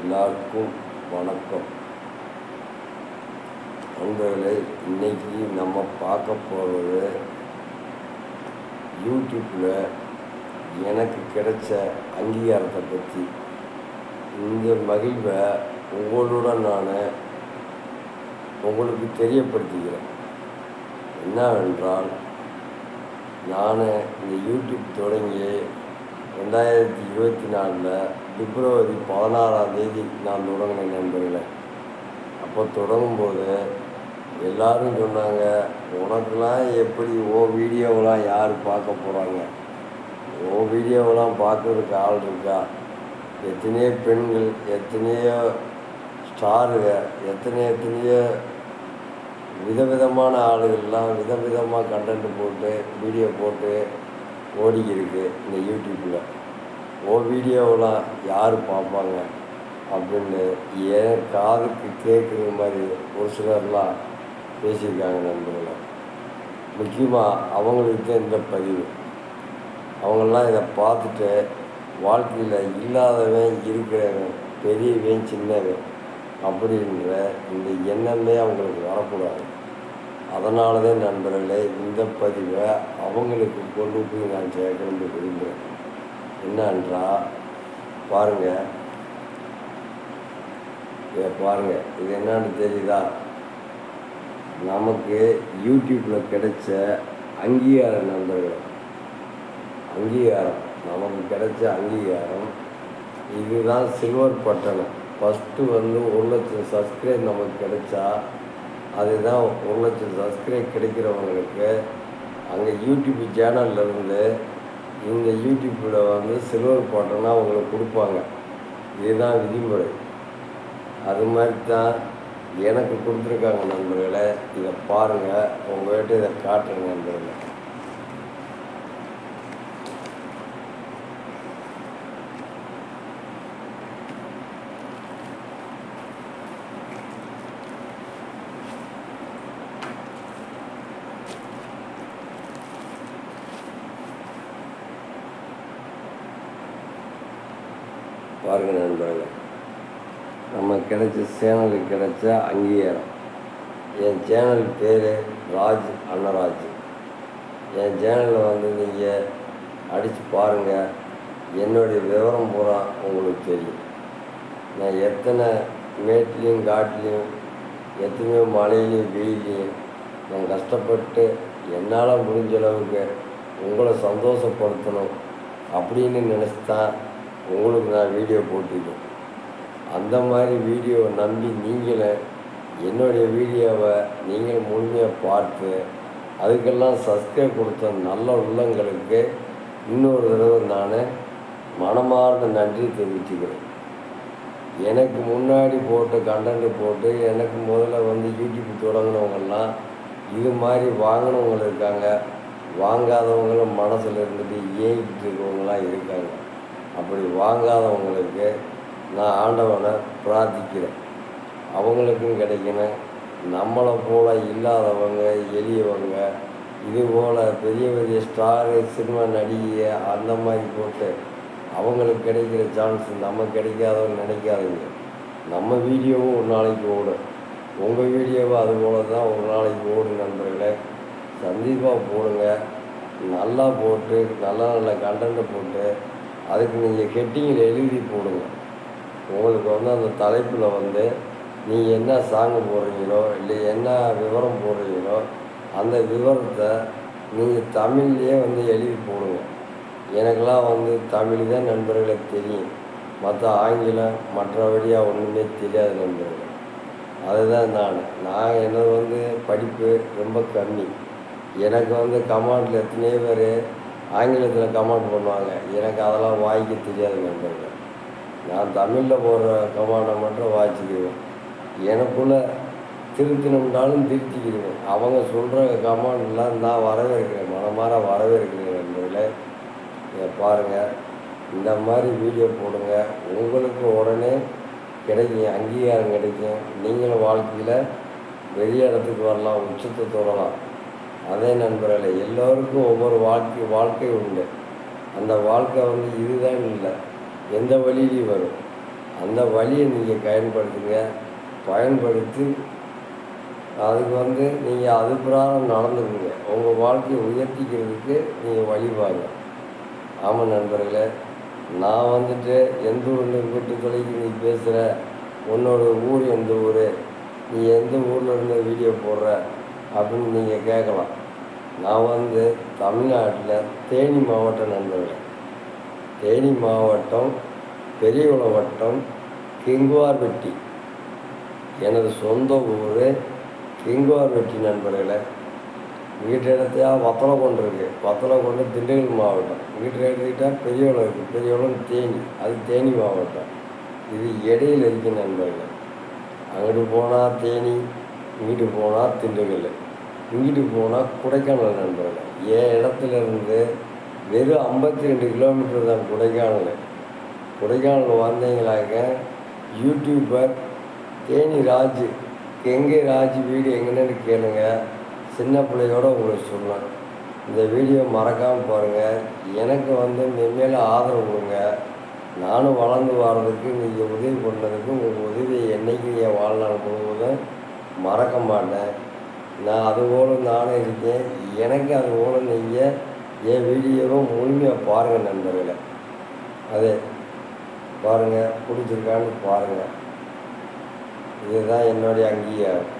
எல்லாருக்கும் வணக்கம். நண்பர்களே இன்னைக்கு நம்ம பார்க்க போகிறது யூடியூப்பில் எனக்கு கிடைச்ச அங்கீகாரத்தை பற்றி இந்த மகிழ்வை உங்களுடன் நான் உங்களுக்கு தெரியப்படுத்துகிறேன் என்னவென்றால் நான் இந்த யூடியூப் தொடங்கி ரெண்டாயிரத்தி இருபத்தி நாலில் பிப்ரவரி பதினாறாம் தேதி நான் தொடங்கினேன் நண்பர்களே. அப்போ தொடங்கும்போது எல்லாரும் சொன்னாங்க உனக்கெலாம் எப்படி ஓ வீடியோவெலாம் யார் பார்க்க போகிறாங்க ஓ வீடியோவெலாம் பார்க்கறதுக்கு ஆள் இருக்கா? எத்தனையோ பெண்கள் எத்தனையோ ஸ்டாருங்க எத்தனை எத்தனையோ விதவிதமான ஆளுகள்லாம் விதவிதமாக கண்டென்ட் போட்டு வீடியோ போட்டு ஓடிக்கிருக்கு இந்த யூடியூப்பில் ஓ வீடியோவெலாம் யார் பார்ப்பாங்க? அப்படின்னு ஏன் காதுக்கு கேட்குற மாதிரி ஒரு சிலர்லாம் பேசியிருக்காங்க நண்பர்களை. முக்கியமாக அவங்களுக்கு தான் இந்த பதிவு. அவங்களாம் இதை பார்த்துட்டு வாழ்க்கையில் இல்லாதவன் இருக்கிறவன் பெரியவன் சின்னவன் அப்படின்ற இந்த எண்ணமே அவங்களுக்கு வரக்கூடாது. அதனால தான் நண்பர்களே இந்த பதிவை அவங்களுக்கு கொண்டு போய் நான் சேர்க்கணும்னு விரும்புகிறேன் என்னன்றா? பாருங்கள் இதை பாருங்கள் இது என்னன்னு தெரியுதா? நமக்கு யூடியூப்பில் கிடைச்ச அங்கீகாரம் நண்பர்கள். அங்கீகாரம். நமக்கு கிடைச்ச அங்கீகாரம். இதுதான் சில்வர் பட்டணம். ஃபஸ்ட்டு வந்து ஒரு லட்சம் சப்ஸ்கிரைப் நமக்கு கிடைச்சா அதுதான் ஒரு லட்சம் சப்ஸ்கிரைப் கிடைக்கிறவங்களுக்கு அங்கே யூடியூப் சேனலில் இருந்து இங்கே யூடியூப்பில் வந்து சில்வர் பட்டனா அவங்களுக்கு கொடுப்பாங்க. இதுதான் விதிமுறை. அது மாதிரி தான் எனக்கு கொடுத்துருக்காங்க நண்பர்களை இதை பாருங்கள் உங்கள்கிட்ட இதை காட்டுறேன் நண்பர்களை. பாருங்க நண்பர்களே. நம்ம கிடைச்ச சேனலுக்கு கிடைச்ச அங்கீகாரம். என் சேனல் பேர் ராஜ் அன்னராஜ். என் சேனலில் வந்து நீங்கள் அடித்து பாருங்கள் என்னுடைய விவரம் பூரா உங்களுக்கு தெரியும். நான் எத்தனை மேட்லேயும் காட்டிலையும் எத்தனையோ மழையிலையும் வெயிலையும் நான் கஷ்டப்பட்டு என்னால் முடிஞ்ச அளவுக்கு உங்களை சந்தோஷப்படுத்தணும் அப்படின்னு நினச்சி தான் உங்களுக்கு நான் வீடியோ போட்டிருக்கேன் அந்த மாதிரி வீடியோவை நம்பி நீங்களே என்னுடைய வீடியோவை நீங்கள் முழுமையாக பார்த்து அதுக்கெல்லாம் சப்ஸ்கிரைப் கொடுத்த நல்ல உள்ளங்களுக்கு இன்னொரு தடவை நான் மனமார்ந்த நன்றி தெரிவிச்சுக்கிறேன். எனக்கு முன்னாடி போட்டு கண்டென்ட் போட்டு எனக்கு முதல்ல வந்து யூடியூப் தொடங்கினவங்கெல்லாம் இது மாதிரி வாங்கினவங்க இருக்காங்க. வாங்காதவங்களும் மனசில் இருந்துட்டு ஏங்கிட்டு இருக்கவங்களாம் இருக்காங்க. அப்படி வாங்காதவங்களுக்கு நான் ஆண்டவனை பிரார்த்திக்கிறேன். அவங்களுக்கும் கிடைக்கணும். நம்மளை போல் இல்லாதவங்க எளியவங்க இது போல் பெரிய பெரிய ஸ்டாரு சினிமா நடிகை அந்த மாதிரி போட்டு அவங்களுக்கு கிடைக்கிற சான்ஸ் நம்ம கிடைக்காதவங்க நினைக்காதீங்க. நம்ம வீடியோவும் ஒரு நாளைக்கு ஓடும். உங்கள் வீடியோவும் அது போல தான் ஒரு நாளைக்கு ஓடும் நண்பர்களே. சந்தீபாக போடுங்க. நல்லா போட்டு நல்ல நல்ல கண்டென்ட்டை போட்டு அதுக்கு நீங்கள் ஹெட்டிங்கில் எழுதி போடுங்க. உங்களுக்கு வந்து அந்த தலைப்பில் வந்து நீங்கள் என்ன சாங்கு போடுறீங்களோ இல்லை என்ன விவரம் போடுறீங்களோ அந்த விவரத்தை நீங்கள் தமிழ்லேயே வந்து எழுதி போடுங்க. எனக்கெல்லாம் வந்து தமிழ் தான் நண்பர்களுக்கு தெரியும். மற்ற ஆங்கிலம் மற்றபடியாக ஒன்றுமே தெரியாது நண்பர்கள். அதுதான் நான். நான் என்னது வந்து படிப்பு ரொம்ப கம்மி. எனக்கு வந்து கமாண்டில் எத்தனையோ பேர் ஆங்கிலத்தில் கமெண்ட் பண்ணுவாங்க. எனக்கு அதெல்லாம் வாய்க்க தெரியாது நண்பர்கள். நான் தமிழில் போடுற கமாண்டை மட்டும் வாய்ச்சிக்குவேன் எனக்குள்ளே திருத்தினோம்னாலும் திருத்திக்கிடுவேன் அவங்க சொல்கிற கமாண்ட்லாம் நான் வரவேற்கிறேன். மனமாற வரவேற்கிறேன் நண்பர்களே. இதை பாருங்கள் இந்த மாதிரி வீடியோ போடுங்க. உங்களுக்கு உடனே கிடைக்கும். அங்கீகாரம் கிடைக்கும். நீங்களும் வாழ்க்கையில் பெரிய இடத்துக்கு வரலாம். உச்சத்தை தொடரலாம் அதே நண்பர்களே எல்லோருக்கும் ஒவ்வொரு வாழ்க்கை வாழ்க்கை உண்டு. அந்த வாழ்க்கை வந்து இதுதான் இல்லை. எந்த வழியிலையும் வரும். அந்த வழியை நீங்கள் பயன்படுத்துங்க. பயன்படுத்தி அதுக்கு வந்து நீங்கள் அது பிரகாரம் நடந்துக்குங்க. உங்கள் வாழ்க்கையை உயர்த்திக்கிறதுக்கு நீங்கள் வழிபாங்க ஆமாம் நண்பர்களே நான் வந்துட்டு எந்த ஊரில் வீட்டு தொலைக்கு நீ பேசுகிற உன்னோட ஊர் எந்த ஊர்? நீ எந்த ஊரில் இருந்து வீடியோ போடுற? அப்படின்னு நீங்கள் கேட்கலாம். நான் வந்து தமிழ்நாட்டில் தேனி மாவட்டம் நண்பர்கள். தேனி மாவட்டம் பெரியகுளம் வட்டம் கிங்குவார்பட்டி. எனது சொந்த ஊர் கிங்குவார்பட்டி நண்பர்களே. வீட்டு இடத்தையா வத்தலை கொண்டு இருக்கு வத்தலை கொண்டு திண்டுக்கல் மாவட்டம். வீட்டில் எடுத்துக்கிட்டால் பெரியவளம் இருக்குது பெரியவளம் தேனி. அது தேனி மாவட்டம். இது இடையில இருக்குது நண்பர்கள். அங்கிட்டு போனால் தேனி இங்கிட்டு போனால் திண்டுக்கல் இங்கிட்டு போனால் கொடைக்கானல் நண்பர்கள். என் இடத்துல இருந்து வெறும் ஐம்பத்தி ரெண்டு கிலோமீட்டர் தான் கொடைக்கானல்? கொடைக்கானல் வந்தீங்களாக்க யூடியூபர் தேனி ராஜு எங்கே ராஜ் வீடு எங்கன்னு கேளுங்க. சின்ன பிள்ளையோட உங்களுக்கு சொல்லுவேன் இந்த வீடியோ மறக்காமல் பாருங்கள் எனக்கு வந்து மென்மேல ஆதரவு கொடுங்க. நானும் வளர்ந்து வர்றதுக்கு நீங்கள் உதவி பண்ணுறதுக்கு உங்கள் உதவியை என்றைக்கு என் வாழ்நாள் முழுவதும் மறக்க மாட்டேன். நான் அதுபோல் நானும் இருக்கேன் எனக்கு அதுபோல் நீங்கள் என் வீடியோவும் முழுமையாக பாருங்கள் நண்பர்களை. அதே பாருங்கள் பிடிச்சிருக்கான்னு பாருங்கள் இதுதான் என்னுடைய அங்கீகாரம்.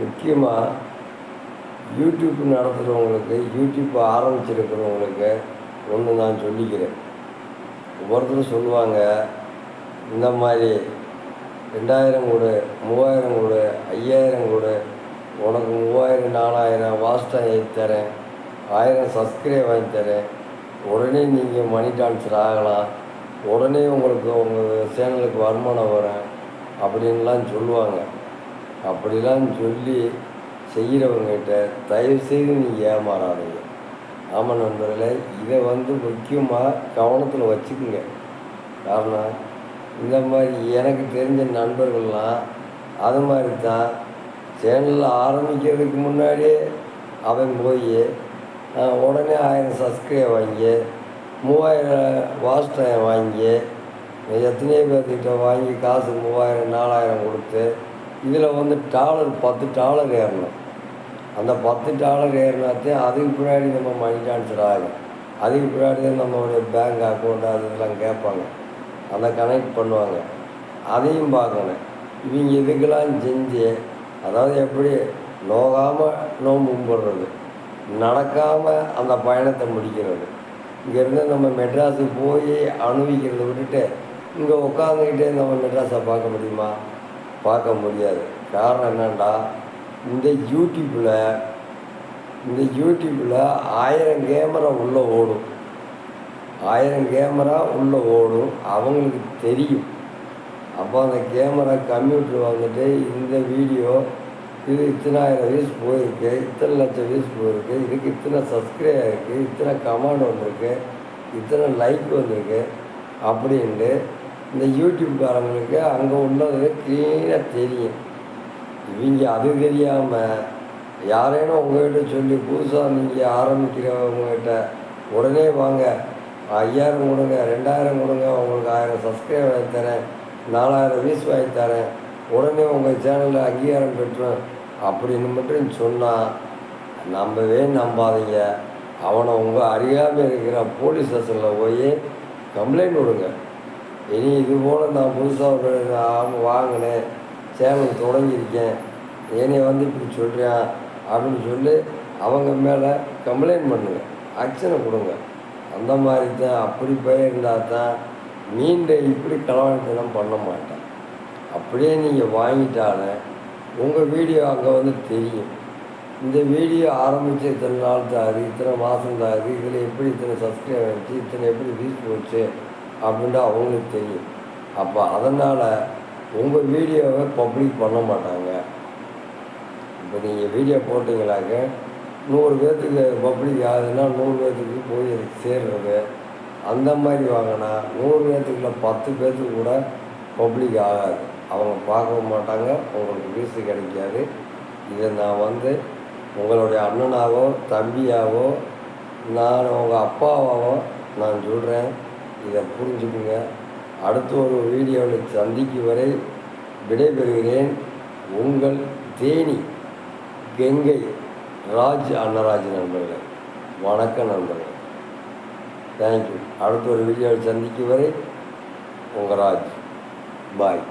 முக்கியமாக யூடியூப் நடத்துகிறவங்களுக்கு யூடியூப் ஆரம்பிச்சிருக்கிறவங்களுக்கு ஒன்று நான் சொல்லிக்கிறேன். ஒவ்வொருத்தரும் சொல்லுவாங்க இந்த மாதிரி ரெண்டாயிரம் கொடு மூவாயிரம் கொடு ஐயாயிரம் கொடு உனக்கு மூவாயிரம் நாலாயிரம் வாஸ்ட் டைம் தரேன் ஆயிரம் சப்ஸ்கிரைப் வாங்கி தரேன். உடனே நீங்கள் மணி டான்ஸர் ஆகலாம். உடனே உங்களுக்கு உங்கள் சேனலுக்கு வருமானம் வரும். அப்படின்லாம் சொல்லுவாங்க. அப்படிலாம் சொல்லி செய்கிறவங்ககிட்ட தயவுசெய்து நீங்கள் ஏமாறாதீங்க. ஆமாம் நண்பர்களே இதை வந்து முக்கியமாக கவனத்தில் வச்சுக்குங்க. காரணம் இந்த மாதிரி எனக்கு தெரிஞ்ச நண்பர்கள்லாம் அது மாதிரி தான் சேனலில் ஆரம்பிக்கிறதுக்கு முன்னாடியே அவன் போய் உடனே ஆயிரம் சப்ஸ்கிரைப் வாங்கி மூவாயிரம் வாட்ச் டைம் வாங்கி எத்தனையோ பேர்த்திட்ட வாங்கி காசு மூவாயிரம் நாலாயிரம் கொடுத்து இதில் வந்து டாலர் பத்து டாலர் ஏறணும். அந்த பத்து டாலர் ஏறினாத்தே அதுக்கு பின்னாடி நம்ம மணி டிரான்ஸ்ஃபர் ஆகும் அதுக்கு பின்னாடி தான் நம்மளுடைய பேங்க் அக்கௌண்ட் அது இதெல்லாம் கேட்பாங்க. அதை கனெக்ட் பண்ணுவாங்க. அதையும் பார்க்கணும். இவங்க இதுக்கெல்லாம் செஞ்சு அதாவது எப்படி நோகாமல் நோம்பு கும்பிட்றது நடக்காமல் அந்த பயணத்தை முடிக்கிறது. இங்கேருந்து நம்ம மெட்ராஸுக்கு போய் அனுபவிக்கிறத விட்டுட்டு இங்கே உட்காந்துக்கிட்டே நம்ம மெட்ராஸை பார்க்க முடியுமா? பார்க்க முடியாது. காரணம் என்னென்னா இந்த யூடியூப்பில் இந்த யூடியூப்பில் ஆயிரம் கேமரா உள்ளே ஓடும். ஆயிரம் கேமரா உள்ளே ஓடும். அவங்களுக்கு தெரியும். அப்போ அந்த கேமரா கம்ப்யூட்டர் வந்துட்டு இந்த வீடியோ இது இத்தனாயிரம் வியூஸ் போயிருக்கு இத்தனை லட்சம் வியூஸ் போயிருக்கு இதுக்கு இத்தனை சப்ஸ்கிரைப் ஆகிருக்கு இத்தனை கமெண்ட் வந்திருக்கு இத்தனை லைக் வந்திருக்கு அப்படின்ட்டு இந்த யூடியூப்காரங்களுக்கு அங்கே உள்ளது க்ளீனாக தெரியும். இவங்க அது தெரியாமல் யாரேனும் உங்கள்கிட்ட சொல்லி புதுசாக நீங்கள் ஆரம்பிக்கிறவங்ககிட்ட உடனே வாங்க. ஐயாயிரம் கொடுங்க ரெண்டாயிரம் கொடுங்க உங்களுக்கு ஆயிரம் சப்ஸ்கிரைப் வாங்கி தரேன் நாலாயிரம் வியூஸ் வாங்கி தரேன் உடனே உங்கள் சேனலில் அங்கீகாரம் பெற்றோம் அப்படின்னு மட்டும் சொன்னால் நம்பவே நம்பாதீங்க. அவனை உங்கள் அறியாமல் இருக்கிற போலீஸ் ஸ்டேஷனில் போய் கம்ப்ளைண்ட் கொடுங்க இனி இது போல் நான் புதுசாக வாங்கினேன். சேனல் தொடங்கியிருக்கேன். என்னை வந்து இப்படி சொல்கிறியா அப்படின்னு சொல்லி அவங்க மேலே கம்ப்ளைண்ட் பண்ணுங்க. ஆக்ஷனை கொடுங்க. அந்த மாதிரி தான் அப்படி போயிருந்தால் தான் மீண்டும் இப்படி களவாணித்தனம் பண்ண மாட்டேன். அப்படியே நீங்கள் வாங்கிட்டாலே உங்கள் வீடியோ அங்கே வந்து தெரியும். இந்த வீடியோ ஆரம்பித்து இத்தனை நாள் தாது இத்தனை மாதம் தாது இதில் எப்படி இத்தனை சப்ஸ்கிரைப் ஆகிடுச்சு இத்தனை எப்படி வீஸ் போச்சு அப்படின்ட்டு அவங்களுக்கு தெரியும். அப்போ அதனால் உங்கள் வீடியோவை பப்ளிக் பண்ண மாட்டாங்க. இப்போ நீங்கள் வீடியோ போட்டிங்களாக்க நூறு பேர்த்துக்கு பப்ளிக் ஆகுதுன்னா நூறு பேர்த்துக்கு போய் சேர்றது. அந்த மாதிரி வாங்கினா நூறு பேர்த்துக்குள்ள பத்து பேர்த்துக்கு கூட பப்ளிக் ஆகாது. அவங்க பார்க்கவும் மாட்டாங்க உங்களுக்கு வீசு கிடைக்காது. இதை நான் வந்து உங்களுடைய அண்ணனாவோ தம்பியாவோ நான் உங்கள் அப்பாவாவோ நான் சொல்கிறேன் இதை புரிஞ்சுக்குங்க. அடுத்த ஒரு வீடியோவில் சந்திக்கும் வரை விடைபெறுகிறேன். உங்கள் தேனி கெங்கை ராஜ் அன்னராஜ் நண்பர்களே. வணக்கம் நண்பர்களே. தேங்க்யூ அடுத்த ஒரு வீடியோவில் சந்திக்கும் வரை உங்கள் ராஜ். பாய்